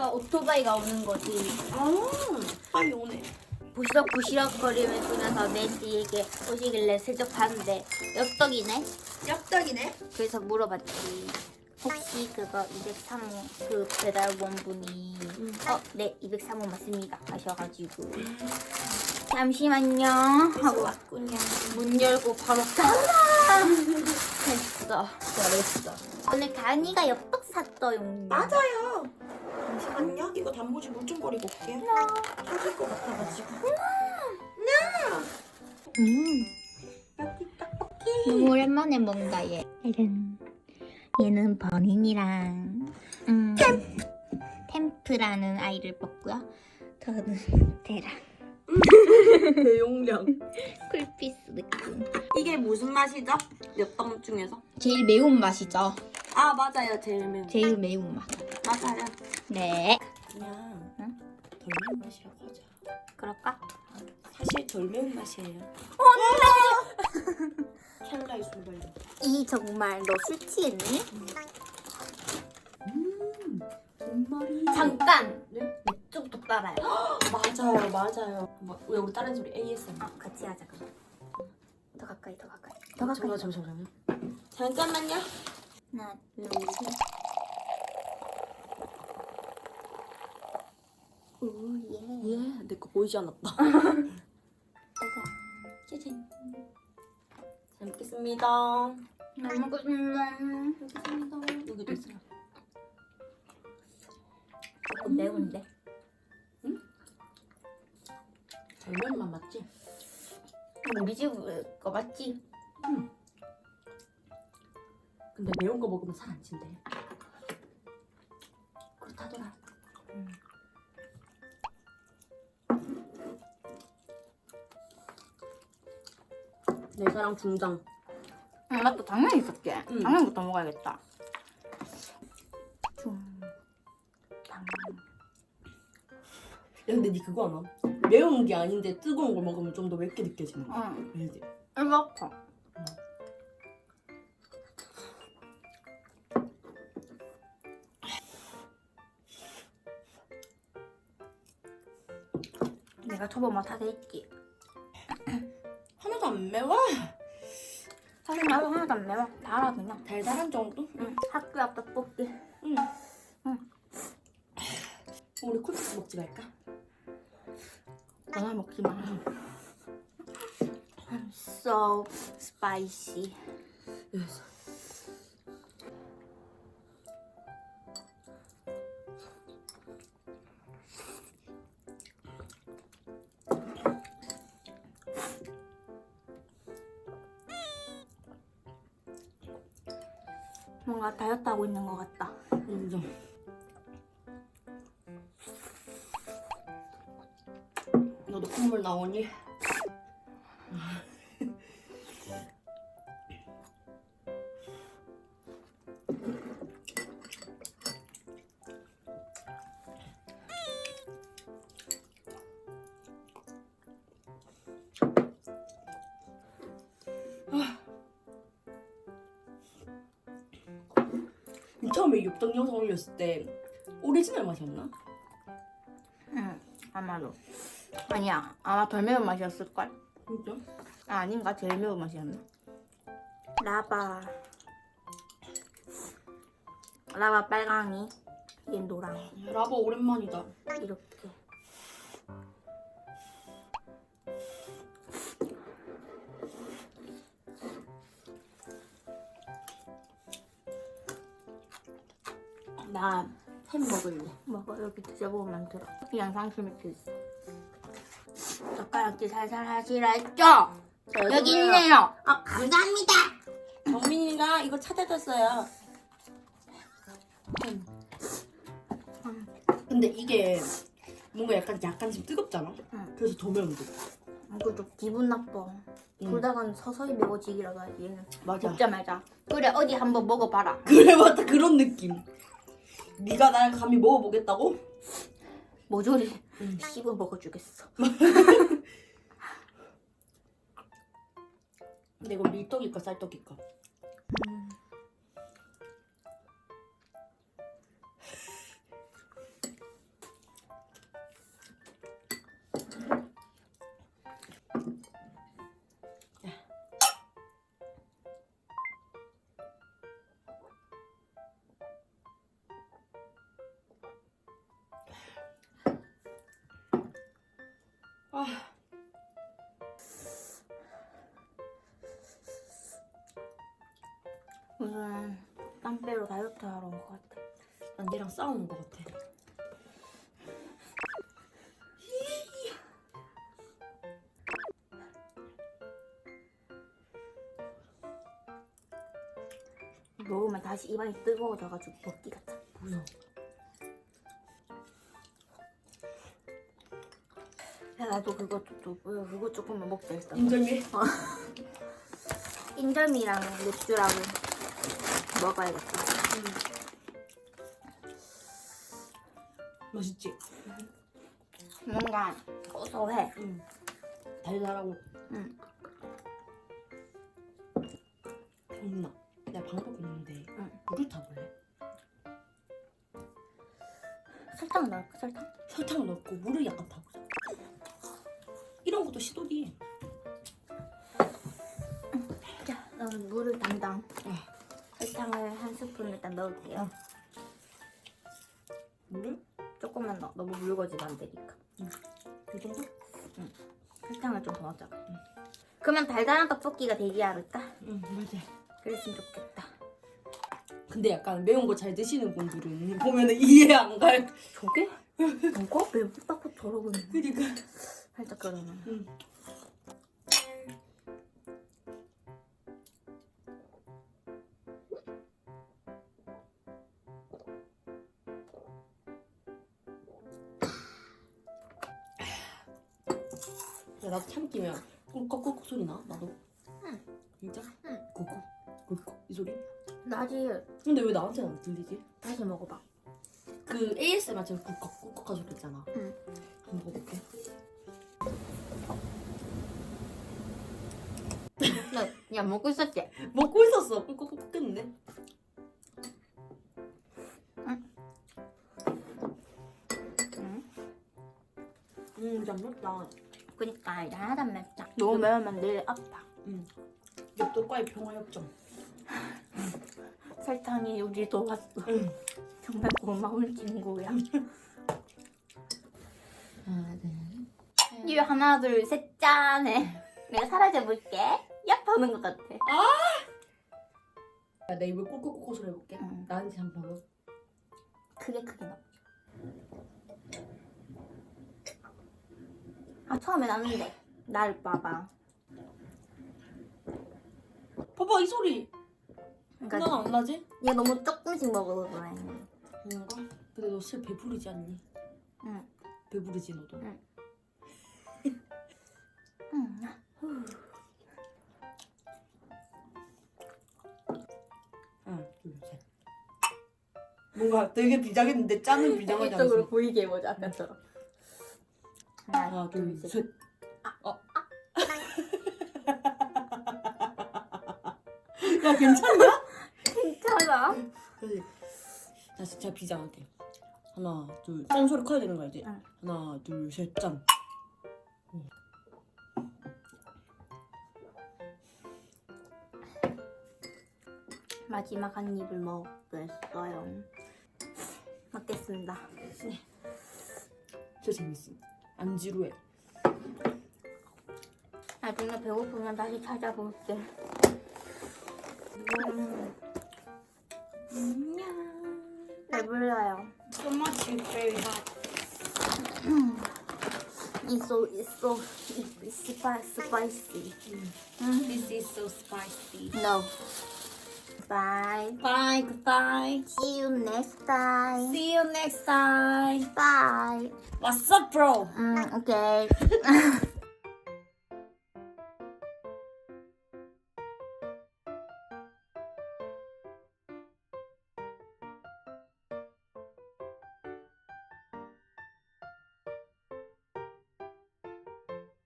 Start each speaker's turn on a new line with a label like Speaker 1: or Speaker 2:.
Speaker 1: 그래서 오토바이가 오는 거지.
Speaker 2: 아, 빨리 오네.
Speaker 1: 부시럭부시럭 거리면서 그래서 내 뒤에게 오시길래 슬쩍 봤는데 엽떡이네.
Speaker 2: 엽떡이네.
Speaker 1: 그래서 물어봤지. 혹시 그거 203호 그 배달원 분이 어, 네 203호 맞습니다 하셔가지고 잠시만요 하고
Speaker 2: 왔군요.
Speaker 1: 문 열고 바로 가라 했어
Speaker 2: 잘했어.
Speaker 1: 오늘 가은이가 엽떡 샀어요
Speaker 2: 맞아요. 잠시만요. 이거 단무지 물좀 버리고 올게요. 터질 것 같아가지고.
Speaker 1: 음
Speaker 2: 떡볶이 떡볶이.
Speaker 1: 너무 오랜만에 먹는다 얘 얘는 얘는 버닝이랑 음, 템프라는 아이를 뽑고요 저는 대랑
Speaker 2: 대용량.
Speaker 1: 쿨피스 느낌
Speaker 2: 이게 무슨 맛이죠? 엽떡 중에서?
Speaker 1: 제일 매운 맛이죠
Speaker 2: 아 맞아요. 제일 매운.
Speaker 1: 제일 매운 맛
Speaker 2: 맞아요.
Speaker 1: 네.
Speaker 2: 그냥
Speaker 1: 응?
Speaker 2: 덜 매운 맛이라고 하자.
Speaker 1: 그럴까?
Speaker 2: 사실 덜 매운 맛이에요. 캔라이 순발력.
Speaker 1: 이 정말 너 술 취했니?
Speaker 2: 음, 정말이.
Speaker 1: 잠깐!
Speaker 2: 네?
Speaker 1: 맥주부터 따라요.
Speaker 2: 맞아요, 맞아요. 뭐, 왜 우리 다른 소리 ASMR?
Speaker 1: 어, 같이 하자, 그럼. 더 가까이, 더 가까이. 더 가까이.
Speaker 2: 잠깐만. 잠깐만요.
Speaker 1: 하나, 둘, 셋. 오, 예.
Speaker 2: 예, 내 거 보이지 않았다.
Speaker 1: 짜잔.
Speaker 2: 잘 먹겠습니다.
Speaker 1: 잘 먹겠습니다.
Speaker 2: 먹겠습니다. 여기도 있어요.
Speaker 1: 조금 매운데.
Speaker 2: 덜 매운 맛 맞지?
Speaker 1: 우리 집거 맞지?
Speaker 2: 근데 매운 거 먹으면 살 안 찐대. 그렇다더라. 내사랑 중장.
Speaker 1: 응, 맞다. 당면 있었게.
Speaker 2: 응.
Speaker 1: 당면부터 먹어야겠다. 중, 당.
Speaker 2: 야, 근데 니 그거 알아? 매운 게 아닌데 뜨거운 걸 먹으면 좀 더 맵게 느껴지는 거.
Speaker 1: 응.
Speaker 2: 알지?
Speaker 1: 이렇게. 내가 초보 맛 하게 했지.
Speaker 2: 매워.
Speaker 1: 사실 나도 하나도 안 매워. 달아 그냥.
Speaker 2: 달달한 정도?
Speaker 1: 응. 학교 앞 떡볶이.
Speaker 2: 응.
Speaker 1: 응.
Speaker 2: 우리 쿨피스 먹지 말까?
Speaker 1: 너나 먹지 마. So spicy.
Speaker 2: Yes.
Speaker 1: 뭔가 다이어트 하고 있는 것 같다.
Speaker 2: 인정. 너도 콧물 나오니? 처음에 육덕 영상 올렸을 때 오리지널 맛이었나?
Speaker 1: 응, 아마도. 아니야, 아마 덜 매운 맛이었을걸?
Speaker 2: 진짜?
Speaker 1: 아, 아닌가? 제일 매운 맛이었나? 라바. 라바 빨강이. 얘 노랑.
Speaker 2: 라바 오랜만이다.
Speaker 1: 이렇게.
Speaker 2: 나햄 먹을래.
Speaker 1: 먹어, 여기 드셔보면 들어. 그냥 상추 밑에 있어. 젓가락질 살살 하시라 했죠? 여기 있네요.
Speaker 2: 아 감사합니다. 정민이가 이거 찾아줬어요. 햄. 근데 이게 뭔가 약간 약간 좀 뜨겁잖아.
Speaker 1: 응.
Speaker 2: 그래서 더 매운데.
Speaker 1: 이거 좀 기분 나빠.
Speaker 2: 응.
Speaker 1: 불다가는 서서히 매워지기라도 하지. 얘는
Speaker 2: 맞아.
Speaker 1: 먹자마자. 그래, 어디 한번 먹어봐라.
Speaker 2: 그래 맞다 그런 느낌. 네가 날 감히 먹어보겠다고?
Speaker 1: 모조리
Speaker 2: 응.
Speaker 1: 씹어 먹어주겠어.
Speaker 2: 근데 이거 밀떡일까 쌀떡일까? 얘랑 싸우는 것 같아.
Speaker 1: 먹으면 다시 입안이 뜨거워져가지고 먹기가 참.
Speaker 2: 뭐야?
Speaker 1: 야 나도 그거 좀 그거 조금만 먹자 일단.
Speaker 2: 인절미?
Speaker 1: 인절미랑 맥주랑 먹어야겠다.
Speaker 2: 맛있지?
Speaker 1: 뭔가 고소해.
Speaker 2: 응. 달달하고.
Speaker 1: 응.
Speaker 2: 병나. 내가 방법 있는데
Speaker 1: 응.
Speaker 2: 물을 타볼래?
Speaker 1: 설탕 넣을까 설탕?
Speaker 2: 설탕 넣고 물을 약간 타보자. 이런 것도 시도지.
Speaker 1: 자, 저는 물을 담당.
Speaker 2: 아.
Speaker 1: 설탕을 한 스푼 일단 넣을게요.
Speaker 2: 물을?
Speaker 1: 조금만 넣어. 너무 묽어지면 안 되니까.
Speaker 2: 이 정도?
Speaker 1: 설탕을 좀더 넣자. 그러면 달달한 떡볶이가 되지 않을까?
Speaker 2: 응 맞아.
Speaker 1: 그랬으면 좋겠다.
Speaker 2: 근데 약간 매운 거 잘 드시는 분들은 보면은 이해 안 갈.
Speaker 1: 저게? 뭐가 맵다고 저러고 있는
Speaker 2: 그니까.
Speaker 1: 살짝 그러면.
Speaker 2: 응. 야, 나도 참기면 꿀꺽꿀꺽 소리 나? 나도?
Speaker 1: 응.
Speaker 2: 진짜?
Speaker 1: 응.
Speaker 2: 꿀꺽 꿀꺽 이 소리?
Speaker 1: 나지
Speaker 2: 근데 왜 나한테는 안 들리지?
Speaker 1: 다시 먹어봐.
Speaker 2: 그 ASMR처럼 꿀꺽 꿀꺽한 소리 있잖아
Speaker 1: 응.
Speaker 2: 한번 먹어볼게
Speaker 1: 야 먹고 있었지?
Speaker 2: 먹고 있었어 꿀꺽꿀꺽 했는데
Speaker 1: 응.
Speaker 2: 음 잠겼다
Speaker 1: 그니까 안 맵다. 너무 매우면 늘 아파.
Speaker 2: 음. 엽떡과의 평화협정
Speaker 1: 설탕이 우리 도왔어.
Speaker 2: 응.
Speaker 1: 정말 고마운 친구야.
Speaker 2: 하나
Speaker 1: 이 하나 둘셋 짠해. 내가 사라져 볼게. 약 보는 것 같아.
Speaker 2: 야, 내 입을 꿀꺽꿀꺽 소리 해볼게
Speaker 1: 응.
Speaker 2: 나한테 한번 봐봐
Speaker 1: 크게 크게 넣어. 아 처음에 났는데 날 봐봐.
Speaker 2: 봐봐 이 소리
Speaker 1: 그러니까
Speaker 2: 난안 나지?
Speaker 1: 얘 너무 조금씩 먹어서 그래.
Speaker 2: 뭔가? 근데 너실 배부르지 않니?
Speaker 1: 응.
Speaker 2: 배부르지 너도
Speaker 1: 응. 응.
Speaker 2: 하나 둘 셋 뭔가 되게 비장했는데 짜는 비장하지 않았어
Speaker 1: 보이게 해보자 아까처럼. 하나,
Speaker 2: 둘, 셋. 어. 야 괜찮냐?
Speaker 1: 괜찮아.
Speaker 2: 그지? 나 진짜 비장할게 하나 둘 짠 소리 커야 되는 거 알지?
Speaker 1: 응.
Speaker 2: 하나 둘 셋 짠
Speaker 1: 마지막 한 입을 먹겠어요. 먹겠습니다.
Speaker 2: 진짜 재밌어 안 지루해
Speaker 1: 나중에 배고프면 다시 찾아볼게. 음,
Speaker 2: 안녕
Speaker 1: 배불러요.
Speaker 2: So much very hot
Speaker 1: It's so, it's so, it's spi- spicy. 음.
Speaker 2: This is so spicy
Speaker 1: No. Bye.
Speaker 2: Bye goodbye
Speaker 1: See you next time.
Speaker 2: See you next time
Speaker 1: Bye.
Speaker 2: What's up bro?
Speaker 1: 음, okay.